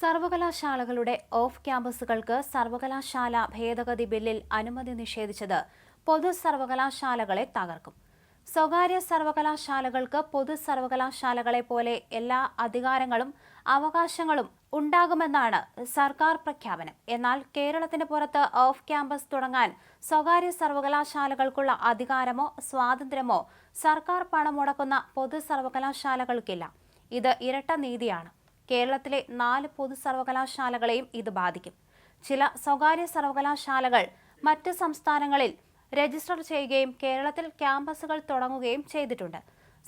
സർവകലാശാലകളുടെ ഓഫ് ക്യാമ്പസുകൾക്ക് സർവകലാശാല ഭേദഗതി ബില്ലിൽ അനുമതി നിഷേധിച്ചത് പൊതു സർവകലാശാലകളെ തകർക്കും. സ്വകാര്യ സർവകലാശാലകൾക്ക് പൊതു സർവകലാശാലകളെ പോലെ എല്ലാ അധികാരങ്ങളും അവകാശങ്ങളും ഉണ്ടാകുമെന്നാണ് സർക്കാർ പ്രഖ്യാപനം. എന്നാൽ കേരളത്തിന് പുറത്ത് ഓഫ് ക്യാമ്പസ് തുടങ്ങാൻ സ്വകാര്യ സർവകലാശാലകൾക്കുള്ള അധികാരമോ സ്വാതന്ത്ര്യമോ സർക്കാർ പണം മുടക്കുന്ന പൊതു സർവകലാശാലകൾക്കില്ല ഇത് ഇരട്ട നീതിയാണ്. കേരളത്തിലെ നാല് പൊതു സർവകലാശാലകളെയും ഇത് ബാധിക്കും. ചില സ്വകാര്യ സർവകലാശാലകൾ മറ്റ് സംസ്ഥാനങ്ങളിൽ രജിസ്റ്റർ ചെയ്യുകയും കേരളത്തിൽ ക്യാമ്പസുകൾ തുടങ്ങുകയും ചെയ്തിട്ടുണ്ട്.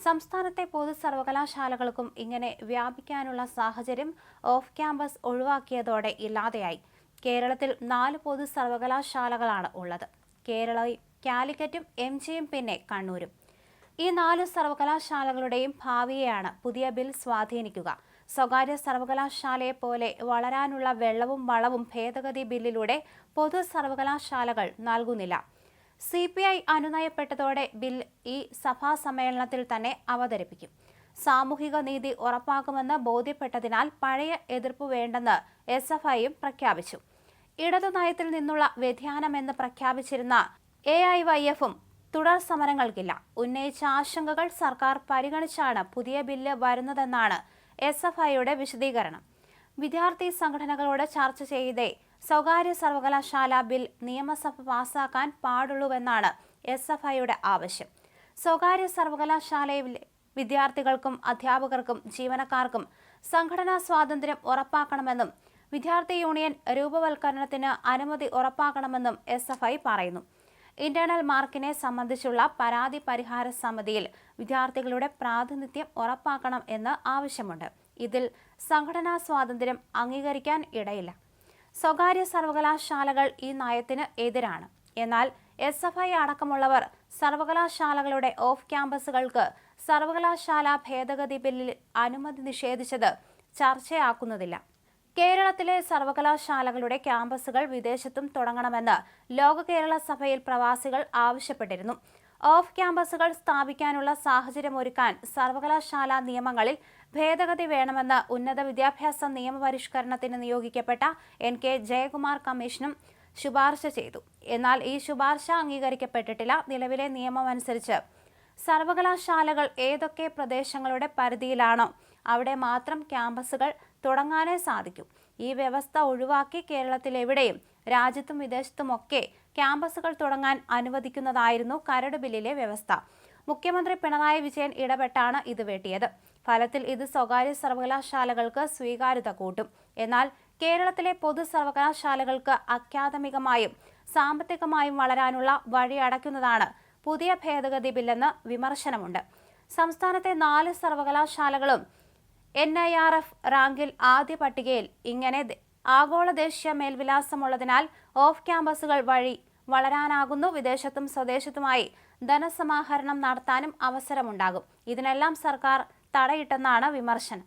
സംസ്ഥാനത്തെ പൊതു സർവകലാശാലകൾക്കും ഇങ്ങനെ വ്യാപിക്കാനുള്ള സാഹചര്യം ഓഫ് ക്യാമ്പസ് ഒഴിവാക്കിയതോടെ ഇല്ലാതെയായി. കേരളത്തിൽ നാല് പൊതു സർവകലാശാലകളാണ് ഉള്ളത്. കേരളയും കാലിക്കറ്റും എം ജിയും പിന്നെ കണ്ണൂരും. ഈ നാല് സർവകലാശാലകളുടെയും ഭാവിയെയാണ് പുതിയ ബിൽ സ്വാധീനിക്കുക. സ്വകാര്യ സർവകലാശാലയെ പോലെ വളരാനുള്ള വെള്ളവും വളവും ഭേദഗതി ബില്ലിലൂടെ പൊതു സർവകലാശാലകൾ നൽകുന്നില്ല. സി പി ഐ അനുനയപ്പെട്ടതോടെ ബിൽ ഈ സഭാ സമ്മേളനത്തിൽ തന്നെ അവതരിപ്പിക്കും. സാമൂഹിക നീതി ഉറപ്പാക്കുമെന്ന് ബോധ്യപ്പെട്ടതിനാൽ പഴയ എതിർപ്പ് വേണ്ടെന്ന് എസ് എഫ് ഐയും പ്രഖ്യാപിച്ചു. ഇടതു നയത്തിൽ നിന്നുള്ള വ്യതിയാനമെന്ന് പ്രഖ്യാപിച്ചിരുന്ന എ ഐ വൈ എഫും തുടർ സമരങ്ങൾക്കില്ല. ഉന്നയിച്ച ആശങ്കകൾ സർക്കാർ പരിഗണിച്ചാണ് പുതിയ ബില്ല് വരുന്നതെന്നാണ് എസ് എഫ് ഐയുടെ വിശദീകരണം. വിദ്യാർത്ഥി സംഘടനകളോട് ചർച്ച ചെയ്തേ സ്വകാര്യ സർവകലാശാല ബിൽ നിയമസഭ പാസാക്കാൻ പാടുള്ളൂവെന്നാണ് എസ് എഫ് ഐയുടെ ആവശ്യം. സ്വകാര്യ സർവകലാശാലയിലെ വിദ്യാർത്ഥികൾക്കും അധ്യാപകർക്കും ജീവനക്കാർക്കും സംഘടനാ സ്വാതന്ത്ര്യം ഉറപ്പാക്കണമെന്നും വിദ്യാർത്ഥി യൂണിയൻ രൂപവൽക്കരണത്തിന് അനുമതി ഉറപ്പാക്കണമെന്നും എസ് പറയുന്നു. ഇന്റേണൽ മാർക്കിനെ സംബന്ധിച്ചുള്ള പരാതി പരിഹാര സമിതിയിൽ വിദ്യാർത്ഥികളുടെ പ്രാതിനിധ്യം ഉറപ്പാക്കണം എന്ന് ആവശ്യമുണ്ട്. ഇതിൽ സംഘടനാ സ്വാതന്ത്ര്യം അംഗീകരിക്കാൻ ഇടയില്ല. സ്വകാര്യ സർവകലാശാലകൾ ഈ നയത്തിന് എതിരാണ്. എന്നാൽ എസ് എഫ് ഐ അടക്കമുള്ളവർ സർവകലാശാലകളുടെ ഓഫ് ക്യാമ്പസുകൾക്ക് സർവകലാശാല ഭേദഗതി ബില്ലിൽ അനുമതി നിഷേധിച്ചത് ചർച്ചയാക്കുന്നതില്ല. കേരളത്തിലെ സർവകലാശാലകളുടെ ക്യാമ്പസുകൾ വിദേശത്തും തുടങ്ങണമെന്ന് ലോക കേരള സഭയിൽ പ്രവാസികൾ ആവശ്യപ്പെട്ടിരുന്നു. ഓഫ് ക്യാമ്പസുകൾ സ്ഥാപിക്കാനുള്ള സാഹചര്യമൊരുക്കാൻ സർവകലാശാല നിയമങ്ങളിൽ ഭേദഗതി വേണമെന്ന് ഉന്നത വിദ്യാഭ്യാസ നിയമപരിഷ്കരണത്തിന് നിയോഗിക്കപ്പെട്ട എൻ കെ ജയകുമാർ കമ്മീഷനും ശുപാർശ ചെയ്തു. എന്നാൽ ഈ ശുപാർശ അംഗീകരിക്കപ്പെട്ടിട്ടില്ല. നിലവിലെ നിയമമനുസരിച്ച് സർവകലാശാലകൾ ഏതൊക്കെ പ്രദേശങ്ങളുടെ പരിധിയിലാണോ അവിടെ മാത്രം ക്യാമ്പസുകൾ തുടങ്ങാനേ സാധിക്കും. ഈ വ്യവസ്ഥ ഒഴിവാക്കി കേരളത്തിലെവിടെയും രാജ്യത്തും വിദേശത്തുമൊക്കെ ക്യാമ്പസുകൾ തുടങ്ങാൻ അനുവദിക്കുന്നതായിരുന്നു കരട് ബില്ലിലെ വ്യവസ്ഥ. മുഖ്യമന്ത്രി പിണറായി വിജയൻ ഇടപെട്ടാണ് ഇത് വെട്ടിയത്. ഫലത്തിൽ ഇത് സ്വകാര്യ സർവകലാശാലകൾക്ക് സ്വീകാര്യത കൂട്ടും. എന്നാൽ കേരളത്തിലെ പൊതു സർവകലാശാലകൾക്ക് അക്കാദമികമായും സാമ്പത്തികമായും വളരാനുള്ള വഴി അടയ്ക്കുന്നതാണ് പുതിയ ഭേദഗതി ബില്ലെന്ന് വിമർശനമുണ്ട്. സംസ്ഥാനത്തെ നാല് സർവകലാശാലകളും എൻ ഐ ആർ എഫ് റാങ്കിൽ ആദ്യ പട്ടികയിൽ ഇങ്ങനെ ആഗോള ദേശീയ മേൽവിലാസമുള്ളതിനാൽ ഓഫ് ക്യാമ്പസുകൾ വഴി വളരാനാകുന്നു. വിദേശത്തും സ്വദേശത്തുമായി ധനസമാഹരണം നടത്താനും അവസരമുണ്ടാകും. ഇതിനെല്ലാം സർക്കാർ തടയിട്ടെന്നാണ് വിമർശനം.